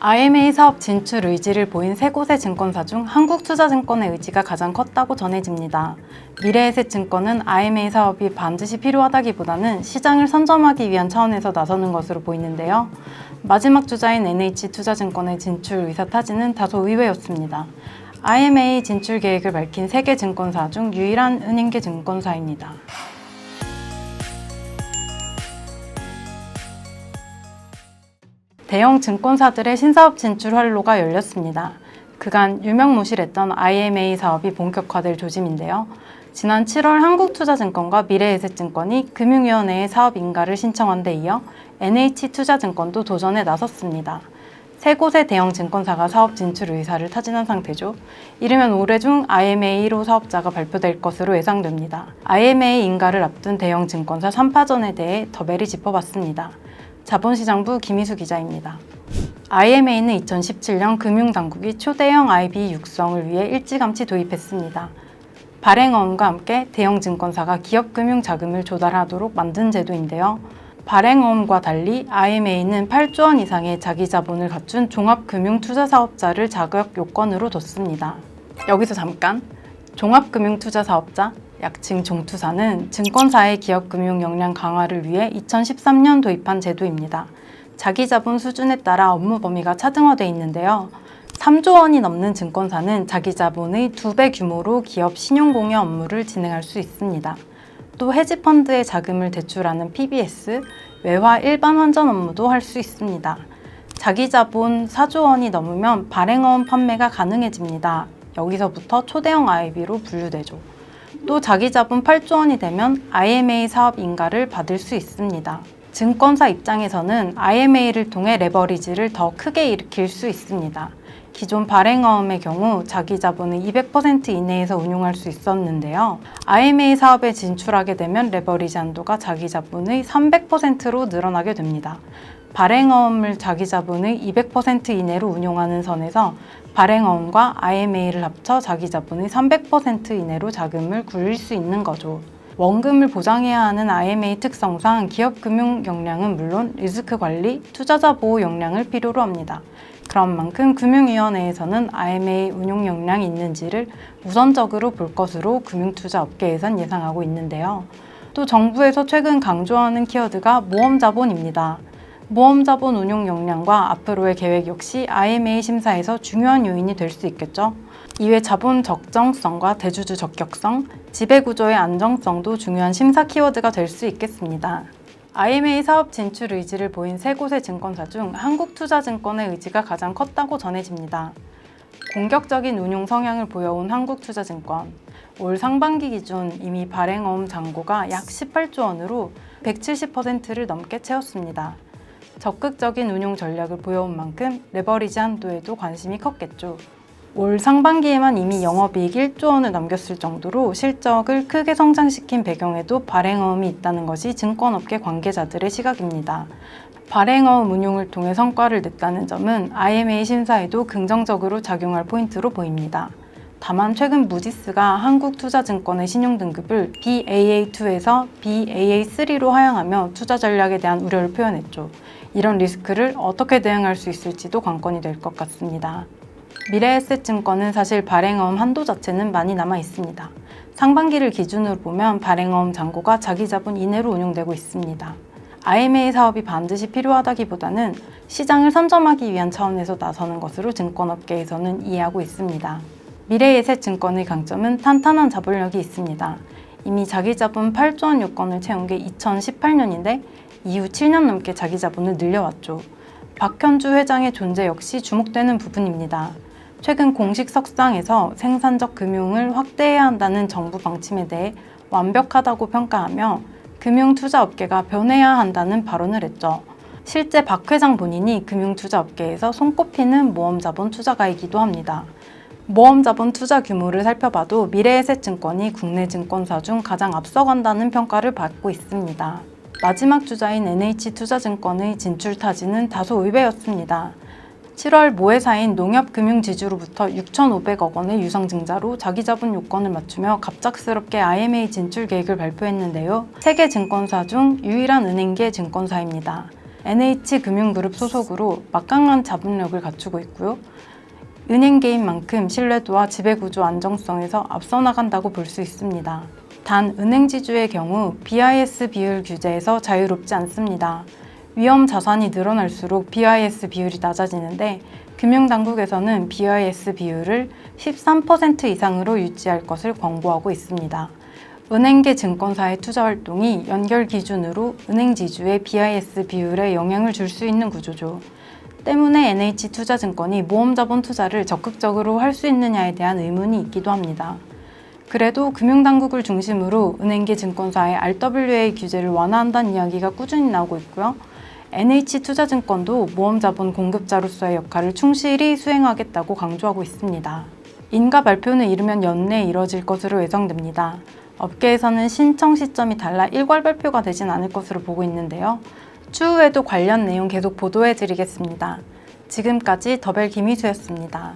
IMA 사업 진출 의지를 보인 세 곳의 증권사 중 한국투자증권의 의지가 가장 컸다고 전해집니다. 미래에셋증권은 IMA 사업이 반드시 필요하다기보다는 시장을 선점하기 위한 차원에서 나서는 것으로 보이는데요. 마지막 주자인 NH투자증권의 진출 의사 타진은 다소 의외였습니다. IMA 진출 계획을 밝힌 세계 증권사 중 유일한 은행계 증권사입니다. 대형 증권사들의 신사업 진출 활로가 열렸습니다. 그간 유명무실했던 IMA 사업이 본격화될 조짐인데요. 지난 7월 한국투자증권과 미래에셋증권이 금융위원회에 사업 인가를 신청한 데 이어 NH투자증권도 도전에 나섰습니다. 세 곳의 대형 증권사가 사업 진출 의사를 타진한 상태죠. 이르면 올해 중 IMA 1호 사업자가 발표될 것으로 예상됩니다. IMA 인가를 앞둔 대형 증권사 3파전에 대해 더벨이 짚어봤습니다. 자본시장부 김희수 기자입니다. IMA는 2017년 금융당국이 초대형 IB 육성을 위해 일찌감치 도입했습니다. 발행어음과 함께 대형 증권사가 기업 금융 자금을 조달하도록 만든 제도인데요. 발행어음과 달리 IMA는 8조 원 이상의 자기 자본을 갖춘 종합금융투자사업자를 자격 요건으로 뒀습니다. 여기서 잠깐 종합금융투자사업자 약칭 종투사는 증권사의 기업 금융 역량 강화를 위해 2013년 도입한 제도입니다. 자기 자본 수준에 따라 업무 범위가 차등화돼 있는데요. 3조 원이 넘는 증권사는 자기 자본의 2배 규모로 기업 신용 공여 업무를 진행할 수 있습니다. 또 헤지펀드의 자금을 대출하는 PBS, 외화 일반 환전 업무도 할 수 있습니다. 자기 자본 4조 원이 넘으면 발행어음 판매가 가능해집니다. 여기서부터 초대형 IB로 분류되죠. 또 자기 자본 8조 원이 되면 IMA 사업 인가를 받을 수 있습니다. 증권사 입장에서는 IMA를 통해 레버리지를 더 크게 일으킬 수 있습니다. 기존 발행어음의 경우 자기 자본을 200% 이내에서 운용할 수 있었는데요. IMA 사업에 진출하게 되면 레버리지 한도가 자기 자본의 300%로 늘어나게 됩니다. 발행어음을 자기 자본의 200% 이내로 운용하는 선에서 발행어음과 IMA를 합쳐 자기 자본의 300% 이내로 자금을 굴릴 수 있는 거죠. 원금을 보장해야 하는 IMA 특성상 기업 금융 역량은 물론 리스크 관리, 투자자 보호 역량을 필요로 합니다. 그런 만큼 금융위원회에서는 IMA 운용 역량이 있는지를 우선적으로 볼 것으로 금융투자 업계에선 예상하고 있는데요. 또 정부에서 최근 강조하는 키워드가 모험자본입니다. 모험자본 운용 역량과 앞으로의 계획 역시 IMA 심사에서 중요한 요인이 될 수 있겠죠. 이외 자본 적정성과 대주주 적격성, 지배구조의 안정성도 중요한 심사 키워드가 될 수 있겠습니다. IMA 사업 진출 의지를 보인 세 곳의 증권사 중 한국투자증권의 의지가 가장 컸다고 전해집니다. 공격적인 운용 성향을 보여온 한국투자증권. 올 상반기 기준 이미 발행어음 잔고가 약 18조 원으로 170%를 넘게 채웠습니다. 적극적인 운용 전략을 보여온 만큼 레버리지 한도에도 관심이 컸겠죠. 올 상반기에만 이미 영업이익 1조 원을 넘겼을 정도로 실적을 크게 성장시킨 배경에도 발행어음이 있다는 것이 증권업계 관계자들의 시각입니다. 발행어음 운용을 통해 성과를 냈다는 점은 IMA 심사에도 긍정적으로 작용할 포인트로 보입니다. 다만 최근 무디스가 한국투자증권의 신용등급을 BAA2에서 BAA3로 하향하며 투자 전략에 대한 우려를 표현했죠. 이런 리스크를 어떻게 대응할 수 있을지도 관건이 될 것 같습니다. 미래에셋증권은 사실 발행어음 한도 자체는 많이 남아 있습니다. 상반기를 기준으로 보면 발행어음 잔고가 자기 자본 이내로 운용되고 있습니다. IMA 사업이 반드시 필요하다기보다는 시장을 선점하기 위한 차원에서 나서는 것으로 증권업계에서는 이해하고 있습니다. 미래에셋 증권의 강점은 탄탄한 자본력이 있습니다. 이미 자기 자본 8조 원 요건을 채운 게 2018년인데 이후 7년 넘게 자기 자본을 늘려왔죠. 박현주 회장의 존재 역시 주목되는 부분입니다. 최근 공식 석상에서 생산적 금융을 확대해야 한다는 정부 방침에 대해 완벽하다고 평가하며 금융 투자 업계가 변해야 한다는 발언을 했죠. 실제 박 회장 본인이 금융 투자 업계에서 손꼽히는 모험 자본 투자가이기도 합니다. 모험 자본 투자 규모를 살펴봐도 미래에셋증권이 국내 증권사 중 가장 앞서간다는 평가를 받고 있습니다. 마지막 주자인 NH투자증권의 진출 타진은 다소 의외였습니다. 7월 모회사인 농협금융지주로부터 6,500억 원의 유상증자로 자기 자본 요건을 맞추며 갑작스럽게 IMA 진출 계획을 발표했는데요. 세계 증권사 중 유일한 은행계 증권사입니다. NH금융그룹 소속으로 막강한 자본력을 갖추고 있고요. 은행계인 만큼 신뢰도와 지배구조 안정성에서 앞서 나간다고 볼 수 있습니다. 단 은행 지주의 경우 BIS 비율 규제에서 자유롭지 않습니다. 위험 자산이 늘어날수록 BIS 비율이 낮아지는데 금융당국에서는 BIS 비율을 13% 이상으로 유지할 것을 권고하고 있습니다. 은행계 증권사의 투자 활동이 연결 기준으로 은행 지주의 BIS 비율에 영향을 줄 수 있는 구조죠. 때문에 NH투자증권이 모험자본 투자를 적극적으로 할 수 있느냐에 대한 의문이 있기도 합니다. 그래도 금융당국을 중심으로 은행계 증권사의 RWA 규제를 완화한다는 이야기가 꾸준히 나오고 있고요. NH투자증권도 모험자본 공급자로서의 역할을 충실히 수행하겠다고 강조하고 있습니다. 인가 발표는 이르면 연내에 이뤄질 것으로 예상됩니다. 업계에서는 신청 시점이 달라 일괄 발표가 되진 않을 것으로 보고 있는데요. 추후에도 관련 내용 계속 보도해 드리겠습니다. 지금까지 더벨 김희수였습니다.